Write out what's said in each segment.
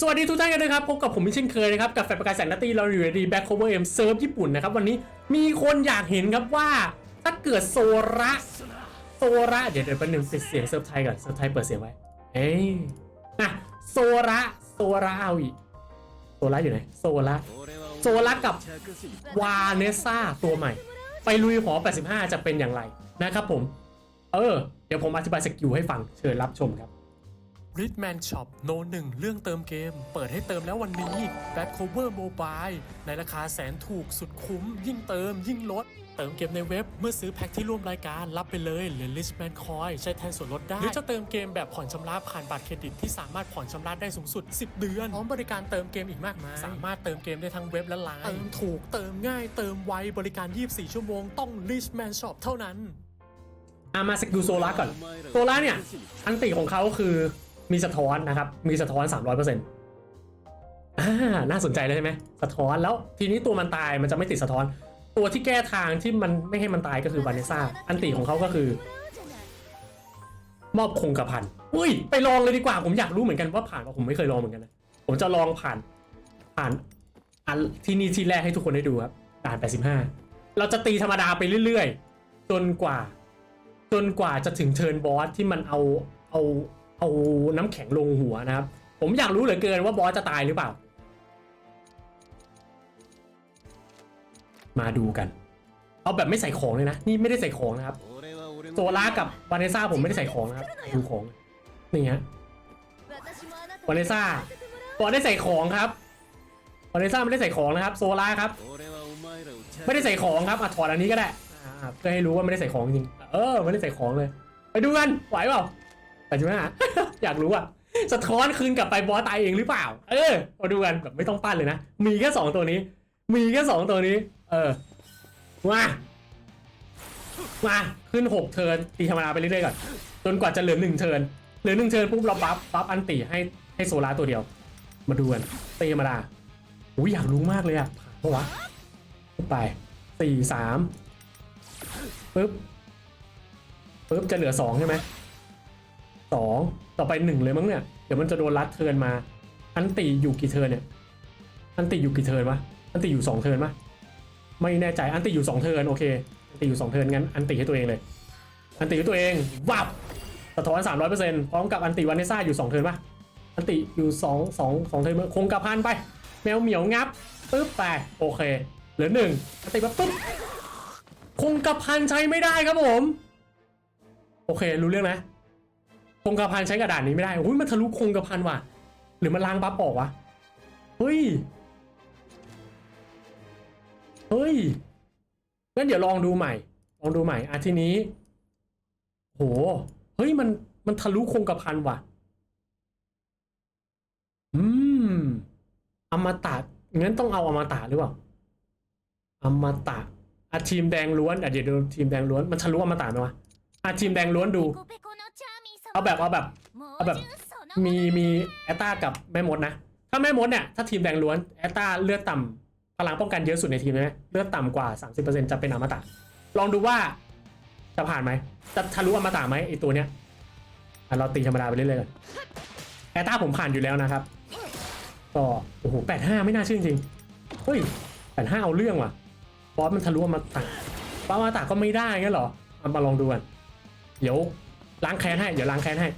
สวัสดีทุกท่านกันด้วยครับ พบกับผมมิเช่นเคยนะครับ กับแฟนประกาศแสงนัตตี้เราอยู่ในดีแบ็คโคเวอร์เอ็มเซิร์ฟญี่ปุ่นนะครับ วันนี้มีคนอยากเห็นครับว่าถ้าเกิดโซระโซระเดี๋ยวเดี๋ยวแป๊บนึงปิดเสียงเซิร์ฟไทยก่อนเซิร์ฟไทยเปิดเสียงไว้เอ้ยอะโซระโซระเอาอีกโซระอยู่ไหนโซระโซระกับวาเนซ่าตัวใหม่ ไปลุยหอ 85 จะเป็นอย่างไรนะครับผม เออ เดี๋ยวผมอธิบายสกิลให้ฟังเชิญรับชมครับ r i d m a n Shop โนหนึ่งเรื่องเติมเกม เปิดให้เติมแล้ววันนี้ Back Cover Mobile ในราคาแสนถูกสุดคุ้ม ยิ่งเติมยิ่งลด เติมเกมในเว็บเมื่อซื้อแพ็คที่ร่วมรายการ รับไปเลยเหรียญ Richman Coin ใช้แทนส่วนลดได้ หรือจะเติมเกมแบบผ่อนชำระผ่านบัตรเครดิตที่สามารถผ่อนชำระได้สูงสุด 10 เดือนพร้อมบริการเติมเกมอีกมากมายสามารถเติมเกมได้ทั้งเว็บและไลน์เติมถูกเติมง่ายเติมไวบริการ 24 ชั่วโมงต้อง Richman Shop เท่านั้นอามาสกิลโซล่าก่อน โซล่าเนี่ย อันติของเขาคือ มีสะท้อนนะครับ มีสะท้อน 300%อ่าน่าสนใจเลยใช่ไหมสะท้อนแล้วทีนี้ตัวมันตายมันจะไม่ติดสะท้อน ตัวที่แก้ทางที่มันไม่ให้มันตายก็คือวานิซ่าอันติของเขาก็คือ มอบคงกระพันอุ้ย ไปลองเลยดีกว่า ผมอยากรู้เหมือนกันว่าผ่านว่าผมไม่เคยลองเหมือนกันนะผมจะลองผ่านผ่านอันที่นี่ที่แรกให้ทุกคนได้ดูครับด่าน85 เราจะตีธรรมดาไปเรื่อยๆ จนกว่า จนกว่าจะถึงเทิร์นบอสที่มันเอาเอา เอาน้ำแข็งลงหัวนะครับ ผมอยากรู้เหลือเกินว่าบอสจะตายหรือเปล่า มาดูกัน เอาแบบไม่ใส่ของเลยนะ นี่ไม่ได้ใส่ของนะครับโซล่ากับวาเนซ่าผมไม่ได้ใส่ของนะครับดูของนี่ฮะวาเนซ่าบอสได้ใส่ของครับวาเนซ่าไม่ได้ใส่ของนะครับ โซล่าครับ ไม่ได้ใส่ของครับอะถอดอันนี้ก็ได้เพื่อให้รู้ว่าไม่ได้ใส่ของจริง เออไม่ได้ใส่ของเลย ไปดูกันไหวเปล่า แต่จุ๊บอยากรู้อะสะท้อนคืนกลับไปบอสตายเองหรือเปล่า เออมาดูกันแบบไม่ต้องปั้นเลยนะ มีแค่สองตัวนี้ มีแค่สองตัวนี้ เออ มา มาขึ้นหกเทิร์นตีธรรมดาไปเรื่อยๆก่อน จนกว่าจะเหลือหนึ่งเทิร์น เหลือหนึ่งเทิร์นปุ๊บเราบัฟบัฟอันติให้ให้โซลาตัวเดียว มาดูกันตีธรรมดา อุ้ยอยากรู้มากเลยอะผ่าะวะไปสี่สามปึ๊บปึ๊บจะเหลือสองใช่ไหม สองต่อไปหนึ่งเลยมั้งเนี่ย เดี๋ยวมันจะโดนรัดเทินมา อันตีอยู่กี่เทินเนี่ย อันตีอยู่กี่เทินวะ อันตีอยู่สองเทินปะไม่แน่ใจ อันตีอยู่สองเทินโอเค อันตีอยู่สองเทินงั้นอันตีให้ตัวเองเลย อันตีให้ตัวเองวับสะท้อนสามร้อยเปอร์เซ็นต์พร้อมกับอันตีวานเนซ่าอยู่สองเทินปะอันตีอยู่สองสองสองเทินคงกระพันไป แมวเหมียวงับปึ๊บไปโอเค เหลือหนึ่งอันติปั๊บปุ๊บคงกระพันใช้ไม่ได้ครับผม โอเครู้เรื่องนะ คงกระพันใช้กระดาษนี้ไม่ได้อุ้ยมันทะลุคงกระพันว่ะ หรือมันล้างบัฟออกวะ เฮ้ย เฮ้ย งั้นเดี๋ยวลองดูใหม่ ลองดูใหม่อะทีนี้ โห เฮ้ยมันมันทะลุคงกระพันว่ะ อืม อมตะ งั้นต้องเอาอมตะหรือเปล่า อมตะอาทีมแดงล้วนอะเดี๋ยวดูทีมแดงล้วน มันทะลุอมตะไหมวะอาทีมแดงล้วนดู เอาแบบเอาแบบเอาแบบมีมีแอตตากับแม่มดนะ ถ้าแม่มดเนี่ยถ้าทีมแดงล้วนแอตตาเลือดต่ำพลังป้องกันเยอะสุดในทีมนะเลือดต่ำกว่า 30%จะเป็นอมตะลองดูว่าจะผ่านไหมจะทะลุอมตะไหมไอตัวเนี้ยเราตีธรรมดาไปเรื่อยๆกันแอตตาผมผ่านอยู่แล้วนะครับก็โอ้โหแปดห้าไม่น่าเชื่อจริงเฮ้ยแปดห้าเอาเรื่องว่ะบอสมันทะลุอมาตะบอสอมาตะก็ไม่ได้งั้นเหรอเอามาลองดูกันเดี๋ยว ล้างแค้นให้เดี๋ยวล้างแค้นให้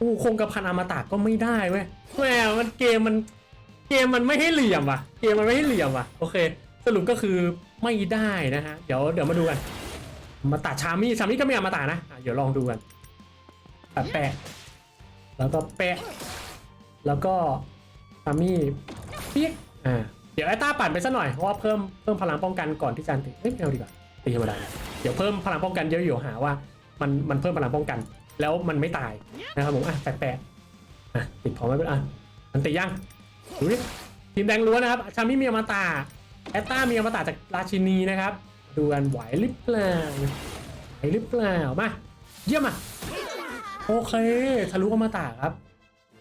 อู้คงกระพันอมตะก็ไม่ได้เว้ยแหมมันเกมมันเกมมันไม่ให้เหลี่ยมว่ะ เกมมันไม่ให้เหลี่ยมว่ะโอเค สรุปก็คือไม่ได้นะฮะเดี๋ยวเดี๋ยวมาดูกันมาตะชามี่ชามี่ก็ไม่อมตะนะอะเดี๋ยวลองดูกันแปะแปะแล้วก็แปะ แล้วก็ทามี่เปียกอ่าเดี๋ยวไอ้ต้าปั่นไปสักหน่อยเพราะว่าเพิ่มเพิ่มพลังป้องกันก่อนที่จะอันติเอ้ยไม่เอาดีกว่าตีธรรมดาเดี๋ยวเพิ่มพลังป้องกันเยอะอยู่หาว่า มันมันเพิ่มพลังป้องกัน แล้วมันไม่ตายนะครับผมอะแปะๆอะติดพร้อมไว้เป็นอะอันติยังดูดิทีมแดงล้วนนะครับชามิมีอมตะแอตต้ามีอมตะจากราชินีนะครับดูกันไหวหรือเปล่าไหวหรือเปล่ามาเยี่ยมอะโอเคทะลุอมตะครับ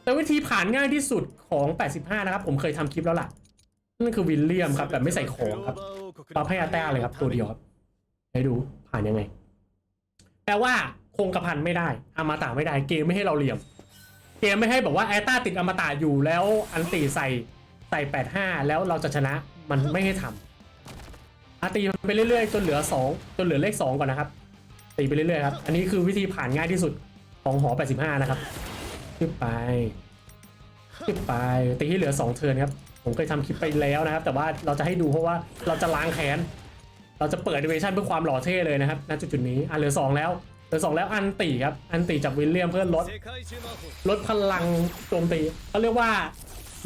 แต่วิธีผ่านง่ายที่สุดของ 85 นะครับ ผมเคยทำคลิปแล้วล่ะนั่นคือวิลเลียมครับแบบไม่ใส่ของครับปรับให้อาแต้เลยครับตัวเดียวครับให้ดูผ่านยังไง แปลว่าคงกระพันไม่ได้อมตาไม่ได้เกมไม่ให้เราเหลี่ยม เกมไม่ให้บอกว่าแอตตาติดอมตะอยู่แล้วอันตีใส่ใส่85แล้วเราจะชนะมันไม่ให้ทำอาตีไปเรื่อยๆ จนเหลือ 2 จนเหลือเลข 2 ก่อนนะครับ ตีไปเรื่อยๆครับ อันนี้คือวิธีผ่านง่ายที่สุดของหอ 85 นะครับขึ้นไปขึ้นไปตีให้เหลือ 2 เทิร์นครับ ผมเคยทำคลิปไปแล้วนะครับ แต่ว่าเราจะให้ดูเพราะว่าเราจะล้างแค้น เราจะเปิดดิเวชั่นเพื่อความหล่อเท่เลยนะครับณจุดจุดนี้อะเหลือ 2 แล้วเหลือ 2 แล้วอันตีครับอันตีจากวิลเลียมเพื่อลดลดพลังโจมตีเขาเรียกว่า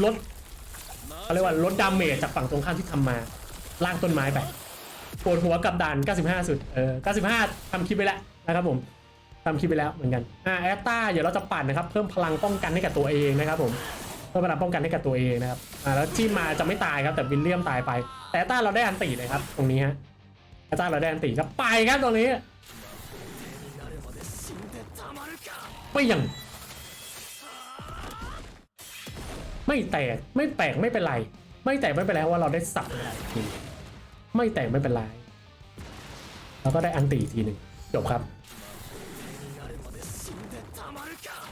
ลดเขาเรียกว่าลดดาเมจจากฝั่งตรงข้ามที่ทำมาล่างต้นไม้ไปปวดหัวกับด่าน 95 สุด เออ 95 ทำคลิปไปแล้วนะครับผมทำคลิปไปแล้วเหมือนกัน อ่า แอตตาเดี๋ยวเราจะปั่นนะครับ เพิ่มพลังป้องกันให้กับตัวเองนะครับผม เพิ่มพลังป้องกันให้กับตัวเองนะครับ อ่า แล้วที่มาจะไม่ตายครับ แต่วิลเลียมตายไป แต่แอตตาเราได้อันตีเลยครับ ตรงนี้ฮะ อตตาเราได้อันตีครับไปครับตรงนี้ไม่ยังไม่แตกไม่แตกไม่เป็นไร ไม่แตกไม่เป็นไรว่าเราได้สับไม่แตกไม่เป็นไรแล้วก็ได้อันตีทีหนึ่งจบครับ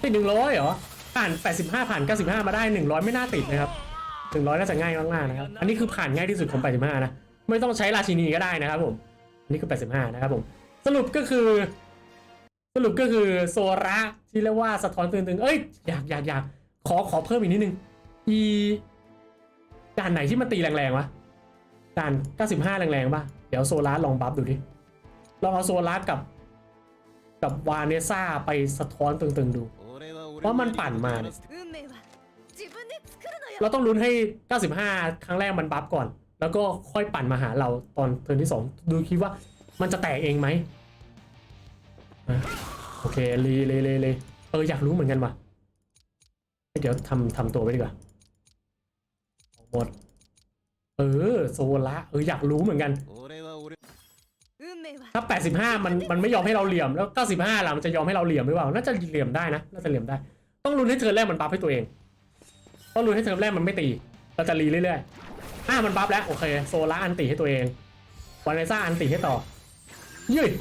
ติดหนึ่งร้อยเหรอผ่าน 85 ผ่าน 95 มาได้ 100 ไม่น่าติดนะครับ 100 น่าจะง่ายมากๆนะครับ อันนี้คือผ่านง่ายที่สุดของ 85 นะ ไม่ต้องใช้ราชินีก็ได้นะครับผมนี่คือ 85 นะครับผม สรุปก็คือ สรุปก็คือโซระที่เรียกว่าสะท้อนตึงๆ เอ้ยอยากอยากอยากขอขอเพิ่มอีกนิดนึง อีด่านไหนที่มันตีแรงๆวะด่าน 95 แรงๆป่ะ เดี๋ยวโซล่าลองบัฟดูดิ ลองเอาโซล่ากับ กับวานเนซ่าไปสะท้อนตึงๆดู เพราะมันปั่นมา เราต้องลุ้นให้ 95 ครั้งแรกมันบัฟก่อน แล้วก็ค่อยปั่นมาหาเราตอนเทิร์นที่ 2 ดูคิดว่ามันจะแตกเองไหมโอเคเลยเลยเลยเอออยากรู้เหมือนกันว่ะเดี๋ยวทำทำตัวไปดีกว่าหมด เออโซละเอออยากรู้เหมือนกัน ถ้า 85 มันมันไม่ยอมให้เราเหลี่ยมแล้ว 95ล่ะมันจะยอมให้เราเหลี่ยมหรือเปล่าน่าจะเหลี่ยมได้นะน่าจะเหลี่ยมได้ ต้องลุ้นให้เทิร์นแรกมันบัฟให้ตัวเองต้องลุ้นให้เทิร์นแรกมันไม่ตีเราจะรีเรื่อยๆ อ่ามันบัฟแล้ว โอเค โซล่าอันติให้ตัวเองวานเนซ่าอันติให้ต่อ ยืด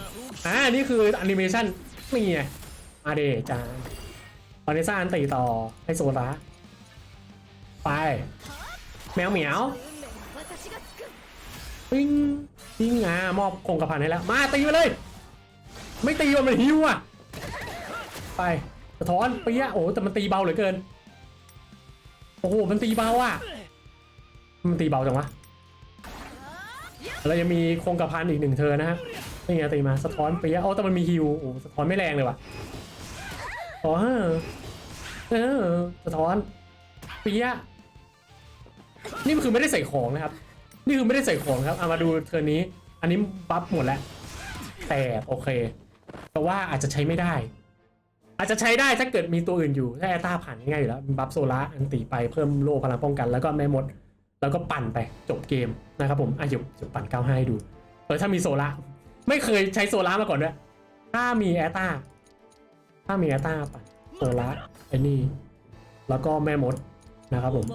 อ่านี่คือแอนิเมชันนี่ไงมาเดจานวานเนซ่าอันติต่อให้โซล่าไป แมวเหมียวปิ้งปิ้งอ่ามอบคงกระพันให้แล้ว มาตีไปเลย ไม่ตีมันหิวอะ ไปสะท้อนเปี้ยโอ้แต่มันตีเบาเหลือเกิน โอ้โหมันตีเบาอะ มันตีเบาจังวะเรายังมีคงกระพันอีกหนึ่งเธอนะฮะนี่ไงตีมาสะท้อนเปี้ยะโอ้แต่มันมีฮิวโอ้สะท้อนไม่แรงเลยว่ะอ๋อเออเออสะท้อนปียะนี่มันคือไม่ได้ใส่ของนะครับ นี่คือไม่ได้ใส่ของครับเอามาดูเทอนี้ อันนี้บัฟหมดแล้วแต่โอเคแต่ว่าอาจจะใช้ไม่ได้ อาจจะใช้ได้ถ้าเกิดมีตัวอื่นอยู่ถ้าแอตตาผ่านง่ายอยู่แล้วบัฟโซล่าอันตีไปเพิ่มโล่พลังป้องกันแล้วก็แม่มด แล้วก็ปั่นไปจบเกมนะครับผมอะเดี๋ยวเดี๋ยวปั่น 95 ให้ดู เออถ้ามีโซล่าไม่เคยใช้โซล่ามาก่อนด้วย ถ้ามีแอตตาถ้ามีแอตตาปั่นโซล่าไอ้นี่ แล้วก็แม่มดนะครับผม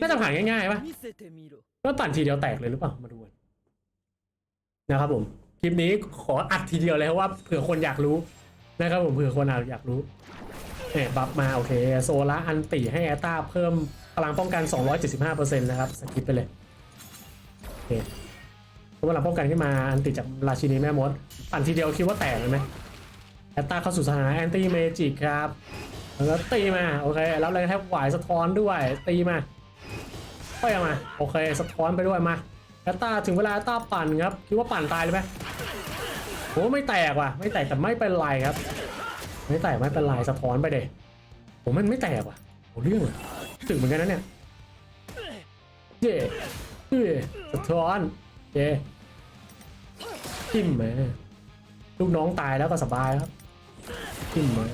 น่าจะผ่านง่ายๆปะแล้วปั่นทีเดียวแตกเลยหรือเปล่ามาดูกันนะครับผม คลิปนี้ขออัดทีเดียวเลยเพราะว่าเผื่อคนอยากรู้นะครับผมเผื่อคนอยากรู้เนี่ยบัฟมาโอเค โซล่าอันติให้แอตตาเพิ่ม พลังป้องกัน 275%นะครับสกิปไปเลยโอเคพลังป้องกันขึ้นมาอันติจากราชินีแม่มดปั่นทีเดียวคิดว่าแตกเลยไหมแอตตาเข้าสู่สถานะแอนตี้เมจิกครับแล้วตีมาโอเครับแรงแทบหวายสะท้อนด้วยตีมาค่อยเอามาโอเคสะท้อนไปด้วยมาแอตตาถึงเวลาแอตตาปั่นครับคิดว่าปั่นตายเลยไหมโอ้ไม่แตกว่ะไม่แตกแต่ไม่เป็นไรครับ ไม่แตกไม่เป็นไรสะท้อนไปเด็โอ้มันไม่แตกว่ะโอ้เรื่องอะ ถึงเหมือนกันนะเนี่ยเย่เย่สะท้อนเย่ทิมมาลูกน้องตายแล้วก็สบายครับทิมมา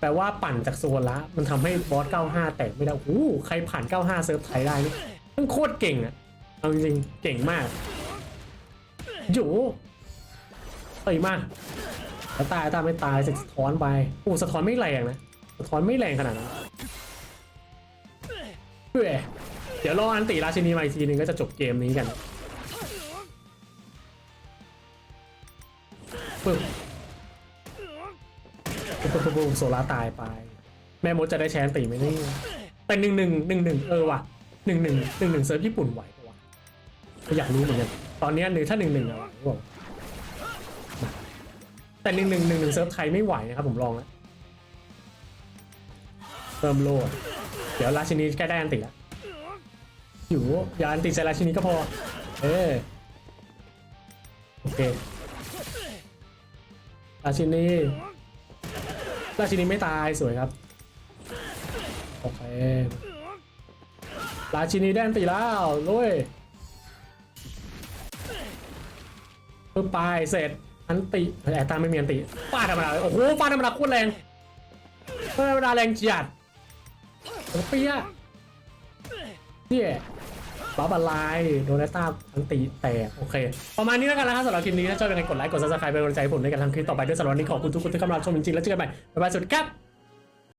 แปลว่าปั่นจากโซนละ มันทำให้บอส 95 แตกไม่ได้โอ้โหใครผ่าน 95 เซิร์ฟไทยได้นี่มันโคตรเก่งอะเอาจริงเก่งมากโยตีมาแล้วตายตายไม่ตายสะท้อนไปโอ้สะท้อนไม่แรงนะ สะท้อนไม่แรงขนาดนั้นเเดี๋ยวรออันติราชินีมาอีกทีนึงก็จะจบเกมนี้กันปึ๊บโอเคปุ๊บปุ๊บโซล่าตายไป แม่มดจะได้แชนตีไหมนี่แต่หนึ่งหนึ่งหนึ่งหนึ่งเออว่ะหนึ่งหนึ่งหนึ่งหนึ่งเซิร์ฟญี่ปุ่นไหวปะวะก็อยากรู้เหมือนกันตอนนี้หนึ่งถ้าหนึ่งหนึ่งอะไรือเปล่ามาแต่หนึ่งหนึ่งหนึ่งหนึ่งเซิร์ฟไทยไม่ไหวนะครับผมลองแล้ว พิ่มโลดเดี๋ยวราชินีใกล้ได้อันติล้วอยู่อย่าอันติใส่ราชินีก็พอ เออโอเคราชินีราชินีไม่ตายสวยครับโอเคราชินีได้อันตีแล้วลุยปึ๊บไปเสร็จอันติแอตตาไม่มีอันติฟาดธรรมดาเลยโอ้โหฟาดธรรมดาโคตรแรงฟาดธรรมดาแรงจัด เปียเนี่ยบัฟอลไรโดนแอตตาอันตีแตกโอเค ประมาณนี้แล้วกันนะครับสำหรับคลิปนี้ถ้าชอบยังไงกดไลค์กดซับสไครป์เป็นกำลังใจให้ผมในการทำคลิปต่อไปด้วยสำหรับวันนี้ขอบคุณทุกคนที่เข้ามารับชมจริงๆแล้วเจอกันใหม่บ๊ายบายสวัสดีครับ